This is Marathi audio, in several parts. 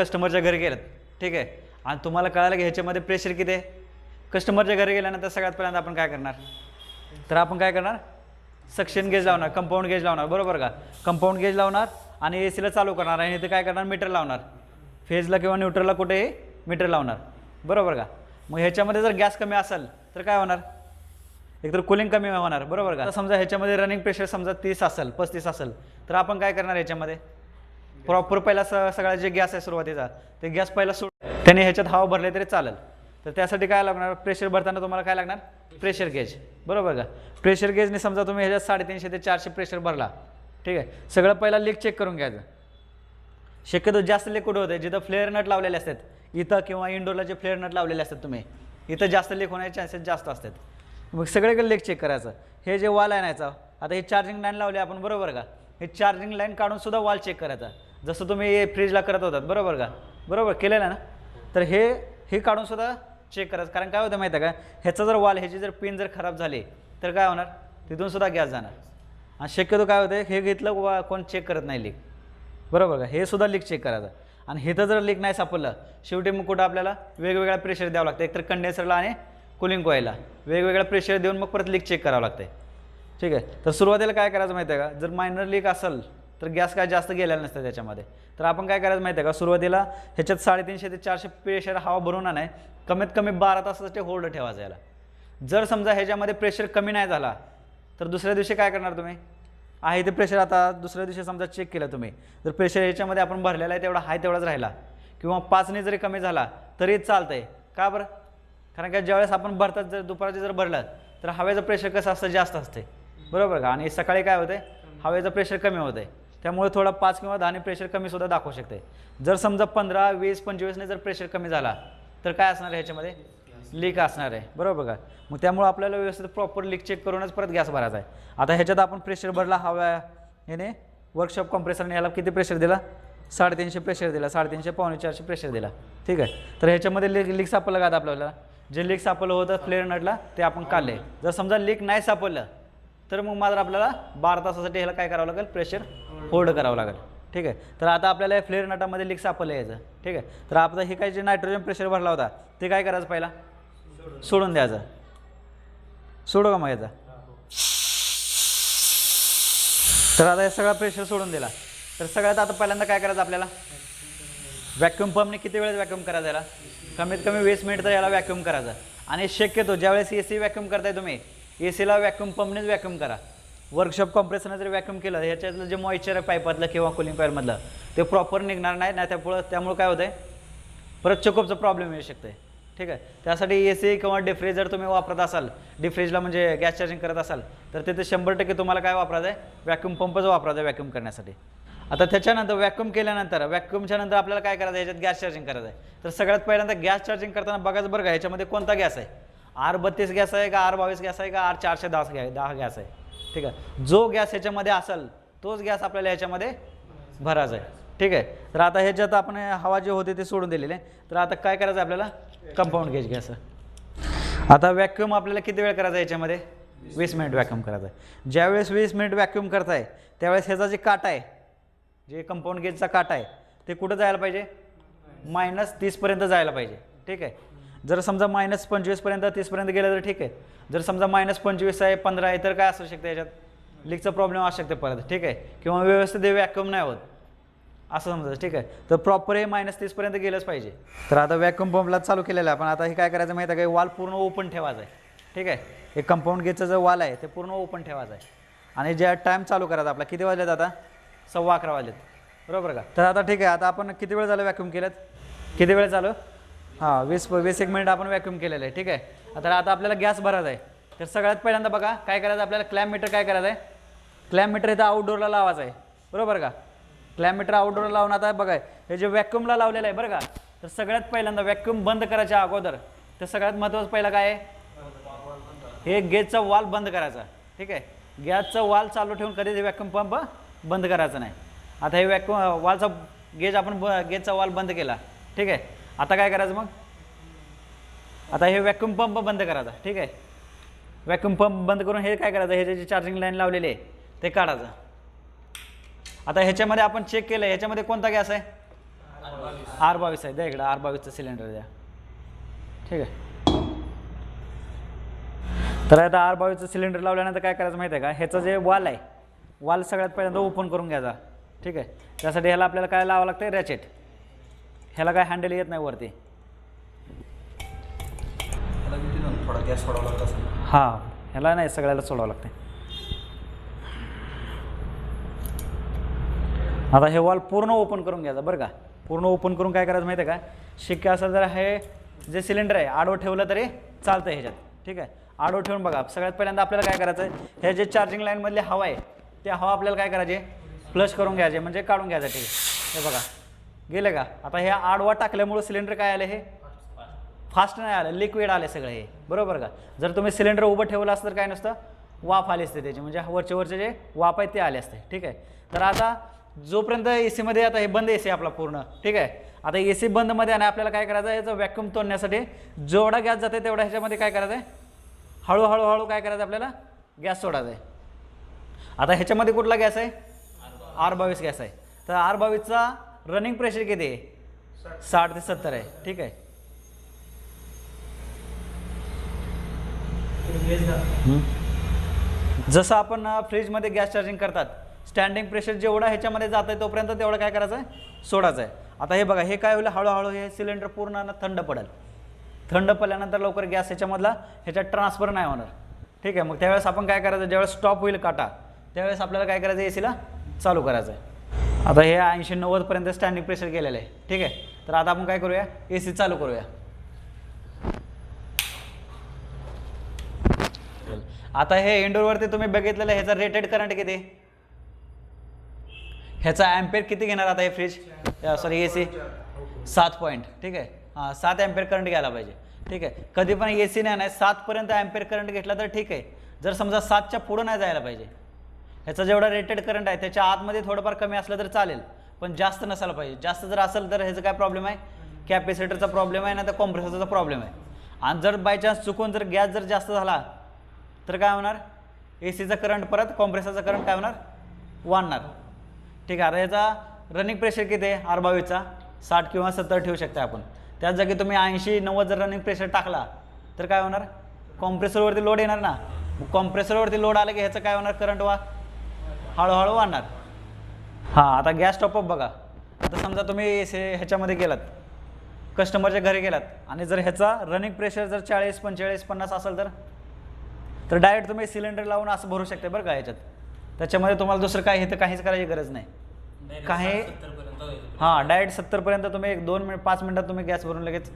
कस्टमरच्या घरी गेलात. ठीक आहे? आणि तुम्हाला कळालं की ह्याच्यामध्ये प्रेशर किती आहे? कस्टमरच्या घरी गेल्यानंतर सगळ्यात पहिल्यांदा आपण काय करणार? तर आपण काय करणार? सक्शन गेज लावणार कंपाऊंड गेज लावणार बरोबर का? कंपाऊंड गेज लावणार आणि ए सीला चालू करणार आणि इथे काय करणार? मीटर लावणार. फेजला किंवा न्यूट्रलला कुठेही मीटर लावणार. बरोबर का? मग ह्याच्यामध्ये जर गॅस कमी असेल तर काय होणार? एकतर कुलिंग कमी होणार बरोबर का? समजा ह्याच्यामध्ये रनिंग प्रेशर समजा तीस असेल पस्तीस असेल तर आपण काय करणार ह्याच्यामध्ये? प्रॉपर पहिला स सगळा जे गॅस आहे सुरुवातीचा ते गॅस पहिला सोड त्याने ह्याच्यात हवा भरले तरी चालेल. तर त्यासाठी काय लागणार? प्रेशर भरताना तुम्हाला काय लागणार? प्रेशर गेज बरोबर का? प्रेशर गेजने समजा तुम्ही ह्याच्यात साडेतीनशे ते चारशे प्रेशर भरला. ठीक आहे? सगळं पहिला लीक चेक करून घ्यायचं. शक्यतो जास्त लेक कुठं होते जिथं फ्लेअर नट लावलेले असतात. इथं किंवा इंडोरला जे फ्लेअर नट लावलेले असतात तुम्ही इथं जास्त लेक होण्याचे चान्सेस जास्त असतात. मग सगळीकडे लीक चेक करायचं. हे जे वॉल आहे ना याचा आता हे चार्जिंग लाईन लावले आपण बरोबर का? हे चार्जिंग लाईन काढून सुद्धा वॉल चेक करायचा. जसं तुम्ही फ्रीजला करत होतात बरोबर का? बरोबर केलेलं ना? तर हे हे काढून सुद्धा चेक करायचं कारण काय होतं माहिती आहे का? ह्याचा जर वॉल ह्याची जर पिन जर खराब झाली तर काय होणार? तिथून सुद्धा गॅस जाणार. आणि शक्यतो काय होतं हे घेतलं वा कोण चेक करत नाही लीक बरोबर का? हे सुद्धा लीक चेक करायचं. आणि हे तर जर लीक नाही सापडलं शेवटी मग कुठं आपल्याला वेगवेगळ्या प्रेशर द्यावं लागतं. एकतर कंडेन्सरला आणि कुलिंग कॉईलला वेगवेगळ्या प्रेशर देऊन मग परत लीक चेक करावं लागतं ठीक आहे? तर सुरुवातीला काय करायचं माहिती आहे का? जर मायनर लीक असेल तर गॅस काय जास्त गेलेला नसतं त्याच्यामध्ये. तर आपण काय करायचं माहिती आहे का? सुरुवातीला ह्याच्यात साडेतीनशे ते चारशे प्रेशर हवा भरून नाही कमीत कमी बारा तासासाठी होल्ड ठेवायचं याला जर समजा ह्याच्यामध्ये प्रेशर कमी नाही झाला तर दुसऱ्या दिवशी काय करणार तुम्ही? आहे ते प्रेशर आता दुसऱ्या दिवशी समजा चेक केलं तुम्ही जर प्रेशर ह्याच्यामध्ये आपण भरलेला आहे तेवढा हाय तेवढाच राहिला. किंवा पाचने जरी कमी झाला तरी चालतं आहे का बरं? कारण का ज्यावेळेस आपण भरतात जर दुपारचे जर भरलं तर हवेचं प्रेशर कसं असतं? जास्त असते बरोबर का? आणि सकाळी काय होते हवेचं प्रेशर कमी होतं आहे त्यामुळे थोडा पाच किंवा दहाने प्रेशर कमीसुद्धा दाखवू शकते. जर समजा पंधरा वीस पंचवीसने जर प्रेशर कमी झाला तर काय असणार आहे ह्याच्यामध्ये? लीक असणार आहे. बरोबर का? मग त्यामुळे आपल्याला व्यवस्थित प्रॉपर लीक चेक करूनच परत गॅस भरायचा आहे. आता ह्याच्यात आपण प्रेशर भरला हवा याने वर्कशॉप कॉम्प्रेसरने याला किती प्रेशर दिला? साडेतीनशे प्रेशर दिला. साडेतीनशे पावणे चारशे प्रेशर दिला. ठीक आहे? तर ह्याच्यामध्ये लीक लीक सापडलं का आता आपल्याला? जे लीक सापडलं होतं फ्लेअर नटला ते आपण काढले. जर समजा लीक नाही सापडलं तर मग मात्र आपल्याला बारा तासासाठी ह्याला काय करावं लागेल? प्रेशर होल्ड करावं लागेल. ठीक आहे? तर आता आपल्याला या फ्लेअर नटामध्ये लीक सापडलं यायचं ठीक आहे? तर आपलं हे काय जे नायट्रोजन प्रेशर भरला होता ते काय करायचं पहिला? सोडून द्यायचं. सोडू का मग याचा? तर आता हे सगळा प्रेशर सोडून दिला. तर सगळ्यात आता पहिल्यांदा काय करायचं आपल्याला? व्हॅक्युम पंपने किती वेळेस व्हॅक्युम करायचं याला? कमीत कमी वीस मिनिट तर याला व्हॅक्युम करायचं. आणि शक्यतो ज्यावेळेस ए सी व्हॅक्युम करताय तुम्ही ए सीला व्हॅक्यूम पंपनेच व्हॅक्यूम करा. वर्कशॉप कॉम्प्रेसरनं जर व्हॅक्यूम केलं ह्याच्यातलं जे मॉइश्चर आहे पाईपातलं किंवा कुलिंग कॉईलमधलं ते प्रॉपर निघणार नाही ना त्यामुळं त्यामुळं काय होतं आहे परत चेकअपचा प्रॉब्लेम येऊ शकते ठीक आहे? त्यासाठी ए सी किंवा डिफ्रीज जर तुम्ही वापरत असाल डिफ्रीजला म्हणजे गॅस चार्जिंग करत असाल तर तिथे शंभर टक्के तुम्हाला काय वापरायचं आहे? व्हॅक्यूम पंपच वापरायचा आहे व्हॅक्यूम करण्यासाठी. आता त्याच्यानंतर व्हॅक्यूम केल्यानंतर व्हॅक्यूमच्या नंतर आपल्याला काय करायचं आहे? याच्यात गॅस चार्जिंग करायचं आहे. तर सगळ्यात पहिल्यांदा गॅस चार्जिंग करताना बघाच बरं का ह्याच्यामध्ये कोणता गॅस आहे? आर बत्तीस गॅस आहे का आर बावीस गॅस आहे का आर चारशे दहा गॅ दहा गॅस आहे. ठीक आहे? जो गॅस ह्याच्यामध्ये असेल तोच गॅस आपल्याला ह्याच्यामध्ये भरायचा आहे. ठीक आहे? तर आता ह्याच्यात आपण हवा जे होते ते सोडून दिलेले तर आता काय करायचं आहे आपल्याला? कंपाऊंड गेज घ्यायचं. आता व्हॅक्यूम आपल्याला किती वेळ करायचा आहे याच्यामध्ये वीस मिनिट व्हॅक्यूम करायचं आहे. ज्यावेळेस वीस मिनिट व्हॅक्यूम करताय त्यावेळेस ह्याचा जे काटा आहे जे कंपाऊंड गेजचा काटा आहे ते कुठं जायला पाहिजे? मायनस तीसपर्यंत जायला पाहिजे. ठीक आहे? जर समजा मायनस पंचवीसपर्यंत तीसपर्यंत गेलं तर ठीक आहे. जर समजा मायनस पंचवीस आहे पंधरा आहे तर काय असू शकते याच्यात? लीकचा प्रॉब्लेम असू शकते परत ठीक आहे. किंवा व्यवस्थित व्हॅक्युम नाही होत. असं समजायचं ठीक आहे. तर प्रॉपर हे मायनस तीसपर्यंत गेलंच पाहिजे. तर आता व्हॅक्युम पंपला चालू केलेलं आहे. पण आता हे काय करायचं माहिती आहे का? वाल पूर्ण ओपन ठेवायचं आहे. ठीक आहे. हे कंपाऊंड गेटचं जो वाल आहे ते पूर्ण ओपन ठेवायचं आहे. आणि ज्या टाईम चालू करायचा आपला किती वाजलेत आता? सव्वा अकरा वाजलेत. बरोबर का? तर आता ठीक आहे. आता आपण किती वेळ झालं व्हॅक्युम केलं किती वेळ चालू हां वीस वीस एक मिनिट आपण व्हॅक्यूम केलेलं आहे ठीक आहे? आता आता आपल्याला गॅस भरायचा आहे. तर सगळ्यात पहिल्यांदा बघा काय करायचं आपल्याला? क्लॅम मीटर काय करायचं आहे? क्लॅम मीटर इथं आउटडोरला लावायचं आहे. बरोबर का? क्लॅम मीटर आउटडोरला लावून आता बघा हे जे व्हॅक्यूमला लावलेलं आहे बरं का? तर सगळ्यात पहिल्यांदा व्हॅक्यूम बंद करायच्या अगोदर तर सगळ्यात महत्त्वाचं पहिलं काय आहे? हे गेजचा वाल बंद करायचा ठीक आहे? गॅसचा वाल चालू ठेवून कधीच व्हॅक्यूम पंप बंद करायचा नाही. आता हे व्हॅक्यूम वालचा गेज आपण ब गेजचा वाल बंद केला ठीक आहे? आता काय करायचं मग? आता हे वॅक्युम पंप बंद करायचा ठीक आहे? वॅक्युम पंप बंद करून हे काय करायचं? हे जे चार्जिंग लाईन लावलेली आहे ते काढायचं. आता ह्याच्यामध्ये आपण चेक केलं ह्याच्यामध्ये कोणता गॅस आहे? आर बावीस आहे. द्या इकडं आर बावीसचं सिलेंडर द्या. ठीक आहे. तर आता आर बावीसचं सिलेंडर लावल्यानंतर काय करायचं माहिती आहे का? ह्याचं जे वाल आहे वाल सगळ्यात पहिल्यांदा ओपन करून घ्यायचा. ठीक आहे? त्यासाठी ह्याला आपल्याला काय लावावं लागतं रॅचेट ह्याला काय हँडल येत नाही वरती. त्याला किती ना थोडा गॅस सोडावा लागत असेल. हां ह्याला नाही सगळ्याला सोडावं लागते आता हे वॉल पूर्ण ओपन करून घ्यायचं बरं का. पूर्ण ओपन करून काय करायचं माहिती आहे का? शिक्के असेल तर हे जे सिलेंडर आहे आडवं ठेवलं तरी चालतं ह्याच्यात. ठीक आहे? आडवं ठेवून बघा. सगळ्यात पहिल्यांदा आपल्याला काय करायचं आहे हे जे चार्जिंग लाईनमधली हवा आहे त्या हवा आपल्याला काय करायची? फ्लश करून घ्यायचे म्हणजे काढून घ्यायचं ठीक आहे. हे बघा. गेलं का? आता हे आडवा टाकल्यामुळं सिलेंडर काय आलं हे? फास्ट नाही आलं लिक्विड आले सगळे हे. बरोबर का? जर तुम्ही सिलेंडर उभं ठेवलं असतं तर काय नसतं? वाफ आली असते त्याचे. म्हणजे वरचे वरचे जे वाफ आहेत ते आले असते. ठीक आहे? तर आता जोपर्यंत ए सीमध्ये आता हे बंद ए सी आपला पूर्ण. ठीक आहे? आता ए सी बंदमध्ये आणि आपल्याला काय करायचं आहे? याचं व्हॅक्यूम तोडण्यासाठी जेवढा गॅस जाते तेवढा ह्याच्यामध्ये काय करायचं आहे? हळूहळू हळू काय करायचं आपल्याला? गॅस सोडायचा आहे. आता ह्याच्यामध्ये कुठला गॅस आहे? आर बावीस गॅस आहे. तर आर बावीसचा रनिंग प्रेशर किती? आहे साठ ते सत्तर आहे. ठीक आहे. जसं आपण फ्रीजमध्ये गॅस चार्जिंग करतात स्टँडिंग प्रेशर जेवढा ह्याच्यामध्ये जात आहे तोपर्यंत तेवढं काय करायचं आहे? सोडायचं आहे. आता हे बघा हे काय होईल? हळूहळू हे सिलेंडर पूर्ण थंड पडेल. थंड पडल्यानंतर लवकर गॅस ह्याच्यामधला ह्याच्यात ट्रान्सफर नाही होणार. ठीक आहे मग त्यावेळेस आपण काय करायचं? ज्यावेळेस स्टॉप होईल काटा त्यावेळेस आपल्याला काय करायचं? ए सीला चालू करायचं आहे. आता हे ऐंशी नव्वदपर्यंत स्टँडिंग प्रेशर केलेलं आहे. ठीक आहे? तर आता आपण काय करूया? ए सी चालू करूया. आता हे इंडोरवरती तुम्ही बघितलेलं आहे, ह्याचा रेटेड करंट किती? ह्याचा ॲम्पेअर किती घेणार आता हे फ्रीज सॉरी ए सी सात पॉईंट ठीक आहे? हां सात ॲम्पेअर करंट घ्यायला पाहिजे. ठीक आहे? कधी पण ए सी नाही नाही सातपर्यंत ॲम्पेअर करंट घेतला तर ठीक आहे. जर समजा सातच्या पुढं नाही जायला पाहिजे ह्याचा जेवढा रेटेड करंट आहे त्याच्या आतमध्ये थोडंफार कमी असलं तर चालेल. पण जास्त नसायला पाहिजे. जास्त जर असेल तर ह्याचं काय प्रॉब्लेम आहे? कॅपॅसिटरचा प्रॉब्लेम आहे ना तर कॉम्प्रेसरचा प्रॉब्लेम आहे. आणि जर बाय चान्स चुकून जर गॅस जर जास्त झाला तर काय होणार? ए सीचा करंट परत कॉम्प्रेसरचा करंट काय होणार? वाढणार. ठीक आहे आता याचा रनिंग प्रेशर किती आहे? आरबावीचा साठ किंवा सत्तर ठेवू शकता आपण. त्याच जागी तुम्ही ऐंशी नव्वद जर रनिंग प्रेशर टाकला तर काय होणार? कॉम्प्रेसरवरती लोड येणार ना. कॉम्प्रेसरवरती लोड आलं की ह्याचं काय होणार? करंट वा? हळूहळू वाढणार हां आता गॅस टॉपअप बघा आता समजा तुम्ही से ह्याच्यामध्ये गेलात कस्टमरच्या घरी गेलात आणि जर ह्याचा रनिंग प्रेशर जर चाळीस पंचेचाळीस पन्नास असेल तर तर डायरेक्ट तुम्ही सिलेंडर लावून असं भरू शकता बरं का ह्याच्यात त्याच्यामध्ये तुम्हाला दुसरं काय हे तर काहीच करायची गरज नाही काही हां डायरेक्ट सत्तरपर्यंत तुम्ही एक दोन मिनिट पाच मिनटात तुम्ही गॅस भरून लगेच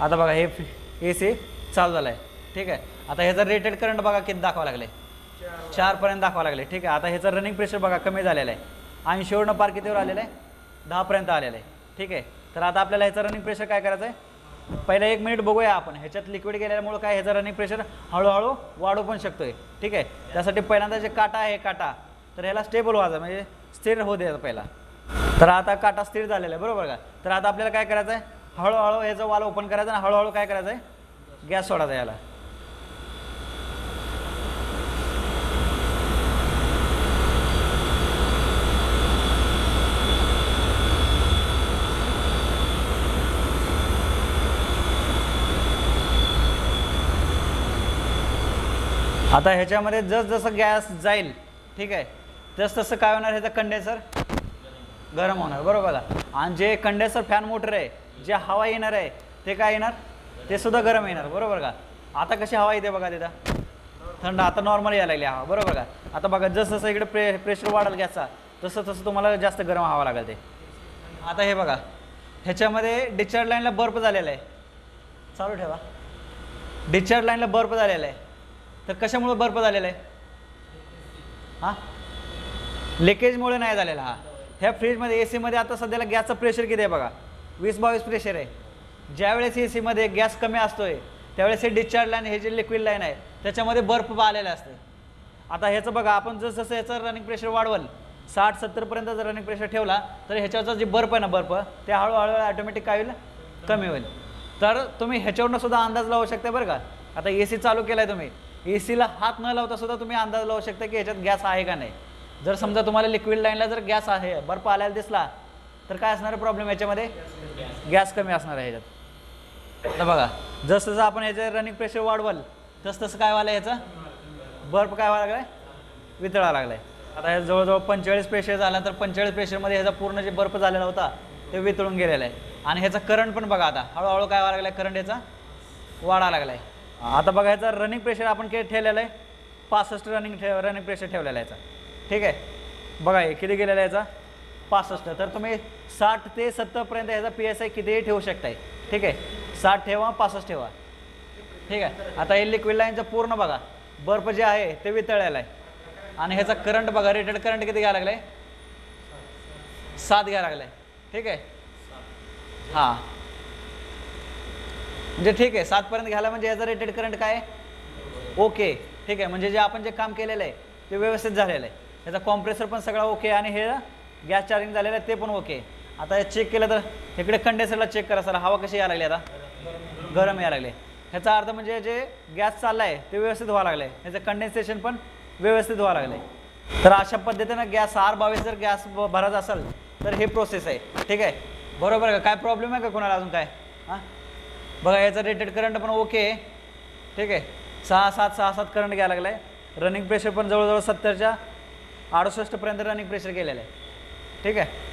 आता बघा हे ए सी चालू झालं आहे ठीक आहे आता ह्याचा रेटेड करंट बघा किती दाखवा लागले चारपर्यंत दाखवा लागले. ठीक आहे आता ह्याचं रनिंग प्रेशर बघा कमी झालेलं आहे. ऐंशीवरनं पार कितीवर आलेलं आहे? दहापर्यंत आलेलं आहे. ठीक आहे तर आता आपल्याला ह्याचं रनिंग प्रेशर काय करायचं आहे? पहिला एक मिनिट बघूया आपण. ह्याच्यात लिक्विड गेल्यामुळे काय ह्याचं रनिंग प्रेशर हळूहळू वाढू पण शकतो आहे ठीक आहे त्यासाठी पहिल्यांदा जे काटा आहे काटा तर ह्याला स्टेबल व्हायचं म्हणजे स्थिर होऊ द्यायचं पहिला. तर आता काटा स्थिर झालेला आहे बरोबर का? तर आता आपल्याला काय करायचं आहे? हळूहळू ह्याचं वाल ओपन करायचं आणि हळूहळू काय करायचं आहे? गॅस सोडायचा याला. आता ह्याच्यामध्ये जसजसं गॅस जाईल ठीक आहे? तस तसं काय होणार ह्याचा कंडेन्सर गरम होणार बरोबर का? आणि जे कंडेन्सर फॅन मोटर आहे जे हवा येणार आहे ते काय येणार? ते सुद्धा गरम येणार बरोबर का? आता कशी हवा येते बघा तिथं. थंड आता नॉर्मल यायला लागली हवा बरोबर का? आता बघा जसं जसं इकडे प्रे प्रेशर वाढेल गॅसचा तसं तसं तुम्हाला जास्त गरम हवा लागेल ते. आता हे बघा ह्याच्यामध्ये डिस्चार्ज लाईनला बर्फ झालेला आहे. चालू ठेवा. डिस्चार्ज लाईनला बर्फ झालेला आहे. तर कशामुळे बर्फ झालेला आहे? हां? लेकेजमुळे नाही झालेला हा. ह्या फ्रीजमध्ये ए सीमध्ये आता सध्याला गॅसचं प्रेशर किती आहे बघा? वीस बावीस प्रेशर आहे. ज्यावेळेस ए सीमध्ये गॅस कमी असतो आहे त्यावेळेस हे डिस्चार्ज लाईन हे जे लिक्विड लाईन आहे त्याच्यामध्ये बर्फ आलेला असते आता ह्याचं बघा आपण जसं जसं याचं रनिंग प्रेशर वाढवलं साठ सत्तरपर्यंत जर रनिंग प्रेशर ठेवला तर ह्याच्यावरचा जे बर्फ आहे ना बर्फ ते हळूहळू ऑटोमॅटिक काय होईल? कमी होईल. तर तुम्ही ह्याच्यावरनं सुद्धा अंदाज लावू शकता बरं का? आता ए सी चालू केला आहे तुम्ही. ए सीला हात न लावता सुद्धा तुम्ही अंदाज लावू शकता की ह्याच्यात गॅस आहे का नाही. जर समजा तुम्हाला लिक्विड लाईनला जर गॅस आहे बर्फ आल्याला दिसला तर काय असणार आहे प्रॉब्लेम याच्यामध्ये? गॅस कमी असणार आहे ह्याच्यात. आता बघा जसं जसं आपण ह्याचं रनिंग प्रेशर वाढवाल तसं तसं काय व्हायला ह्याचं? बर्फ काय व्हायला लागलाय? वितळा लागलाय. आता हे जवळजवळ पंचेचाळीस प्रेशर झाला तर पंचेचाळीस प्रेशरमध्ये ह्याचा पूर्ण जे बर्फ झालेला होता ते वितळून गेलेला आहे. आणि ह्याचा करंट पण बघा आता हळूहळू काय व्हायला लागलाय करंट याचा वाढा लागलाय. आता बघा ह्याचा रनिंग प्रेशर आपण किती ठेवलेलं आहे. पासष्ट रनिंग ठेव रनिंग प्रेशर ठेवलेला आहे याचा. ठीक आहे? बघा हे किती गेलेला आहे याचा? पासष्ट. तर तुम्ही साठ ते सत्तरपर्यंत ह्याचा पी एस आय कितीही ठेवू शकताय. ठीक आहे? साठ ठेवा पासष्ट ठेवा. ठीक आहे? आता हे लिक्विड लाईनचं पूर्ण बघा. बर्फ जे आहे ते वितळलेलं आहे. आणि ह्याचा करंट बघा रेटेड करंट किती घ्यायला आहे सात घ्यायला लागलाय. ठीक आहे? हां. म्हणजे ठीक आहे सातपर्यंत घ्यायला म्हणजे याचा रेटेड करंट काय ओके. ठीक आहे म्हणजे जे आपण जे काम केलेलं आहे ते व्यवस्थित झालेलं आहे. त्याचा कॉम्प्रेसर पण सगळा ओके आणि हे गॅस चार्जिंग झालेलं आहे ते पण ओके. आता हे चेक केलं तर इकडे कंडेन्सरला चेक करा सर हवा कशी यायला लागली आता? गरम यायला लागले. ह्याचा अर्थ म्हणजे जे गॅस चालला आहे ते व्यवस्थित व्हावं लागलं आहे ह्याचं कंडेन्सेशन पण व्यवस्थित व्हावं लागलं आहे तर अशा पद्धतीनं गॅस आर बावीस जर गॅस भरायचा असेल तर हे प्रोसेस आहे. ठीक आहे? बरोबर आहे का? काय प्रॉब्लेम आहे का कोणाला अजून काय? हां? बघा याचा रेटेड करंट पण ओके आहे. ठीक आहे. सहा सात सहा सात करंट घ्यायला लागला आहे रनिंग प्रेशर पण जवळजवळ सत्तरच्या अडुसष्टपर्यंत रनिंग प्रेशर गेलेलं आहे. ठीक आहे.